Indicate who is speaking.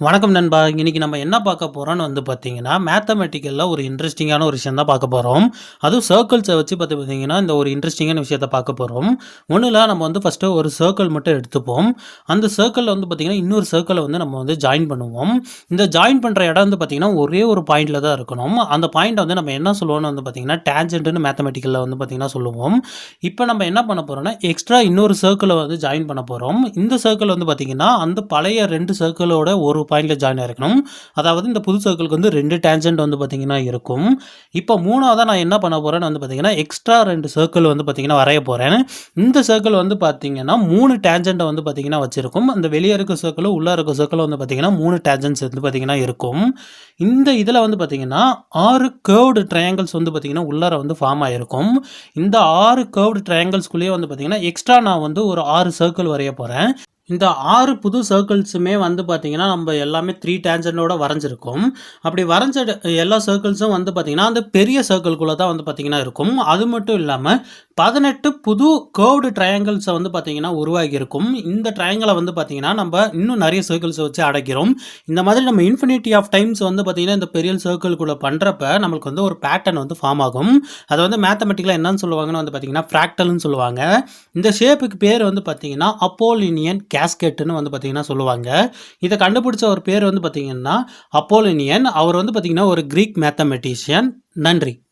Speaker 1: வணக்கம் நண்பா. இன்னைக்கு நம்ம என்ன பார்க்க போகிறோம்னு வந்து பார்த்தீங்கன்னா மேத்தமெட்டிக்கலில் ஒரு இன்ட்ரெஸ்டிங்கான ஒரு விஷயம் தான் பார்க்க போகிறோம் அதுவும் சர்க்கிள்ஸை வச்சு பார்த்து பார்த்தீங்கன்னா இந்த ஒரு இன்ட்ரெஸ்டிங்கான விஷயத்தை பார்க்க போகிறோம் ஒன்றில் நம்ம வந்து ஃபஸ்ட்டு ஒரு சர்க்கிள் மட்டும் எடுத்துப்போம். அந்த சர்க்கிளில் வந்து பார்த்திங்கன்னா இன்னொரு சர்க்கிளை வந்து நம்ம வந்து ஜாயின் பண்ணுவோம். இந்த ஜாயின் பண்ணுற இடம் வந்து பார்த்திங்கன்னா ஒரே ஒரு பாயிண்டில் தான் இருக்கணும். அந்த பாயிண்ட்டை வந்து நம்ம என்ன சொல்லுவோம்னு வந்து பார்த்தீங்கன்னா டேஞ்சன்ட்னு மேத்தமெட்டிக்கலில் வந்து பார்த்திங்கன்னா சொல்லுவோம். இப்போ நம்ம என்ன பண்ண போகிறோம்னா எக்ஸ்ட்ரா இன்னொரு சர்க்கிளை வந்து ஜாயின் பண்ண போகிறோம் இந்த சர்க்கிள் வந்து பார்த்தீங்கன்னா அந்த பழைய ரெண்டு சர்க்கிளோட ஒரு பாயிண்டில் ஜாயின் ஆகிருக்கணும் அதாவது இந்த புது சர்க்கிளுக்கு வந்து ரெண்டு டேஞ்சன்ட் வந்து பார்த்திங்கன்னா இருக்கும். இப்போ மூணாவதாக நான் என்ன பண்ண போகிறேன்னு வந்து பார்த்தீங்கன்னா எக்ஸ்ட்ரா ரெண்டு சர்க்கிள் வந்து பார்த்திங்கன்னா வரைய போகிறேன் இந்த சர்க்கிள் வந்து பார்த்திங்கன்னா மூணு டேஞ்சண்ட்டை வந்து பார்த்திங்கன்னா வச்சிருக்கும். அந்த வெளியே இருக்க சர்க்கிளும் உள்ளே இருக்க சர்க்கிள் வந்து பார்த்திங்கன்னா மூணு டேஞ்சன்ஸ் வந்து பார்த்திங்கன்னா இருக்கும். இந்த இதில் வந்து பார்த்தீங்கன்னா ஆறு கேர்வ்டு ட்ரையாங்கிள்ஸ் வந்து பார்த்திங்கன்னா உள்ளார வந்து ஃபார்ம் ஆகிருக்கும் இந்த ஆறு கேர்வ்டு ட்ரையாங்கிள்ஸ்குள்ளேயே வந்து பார்த்தீங்கன்னா எக்ஸ்ட்ரா நான் வந்து ஒரு ஆறு சர்க்கிள் வரைய போகிறேன் இந்த ஆறு புது சர்க்கிள்ஸுமே வந்து பார்த்திங்கன்னா நம்ம எல்லாமே த்ரீ டேஞ்சனோட வரைஞ்சிருக்கோம். அப்படி வரைஞ்ச எல்லா சர்க்கிள்ஸும் வந்து பார்த்திங்கன்னா அந்த பெரிய சர்க்கிள்குள்ளே தான் வந்து பார்த்திங்கன்னா இருக்கும். அது மட்டும் இல்லாமல் பதினெட்டு புது கேர்வ்டு ட்ரையாங்கிள்ஸை வந்து பார்த்தீங்கன்னா உருவாகியிருக்கும். இந்த ட்ரையாங்கிளை வந்து பார்த்தீங்கன்னா நம்ம இன்னும் நிறைய சர்க்கிள்ஸை வச்சு அடைக்கிறோம். இந்த மாதிரி நம்ம இன்ஃபினிட்டி ஆஃப் டைம்ஸ் வந்து பார்த்தீங்கன்னா இந்த பெரிய சர்க்கிள்குள்ளே பண்ணுறப்ப நம்மளுக்கு வந்து ஒரு பேட்டர்ன் வந்து ஃபார்ம் ஆகும். அதை வந்து மேத்தமெட்டிக்கலாக என்னன்னு சொல்லுவாங்கன்னு வந்து பார்த்தீங்கன்னா ஃப்ராக்டல்னு சொல்லுவாங்க. இந்த ஷேப்புக்கு பேர் வந்து பார்த்தீங்கன்னா அப்போலினியன் கேஸ்கெட்டுன்னு வந்து பார்த்தீங்கன்னா சொல்லுவாங்க. இதை கண்டுபிடிச்ச ஒரு பேர் வந்து பார்த்தீங்கன்னா அப்போலினியன் அவர் வந்து பார்த்தீங்கன்னா ஒரு கிரீக் மேத்தமெட்டிஷியன் நன்றி.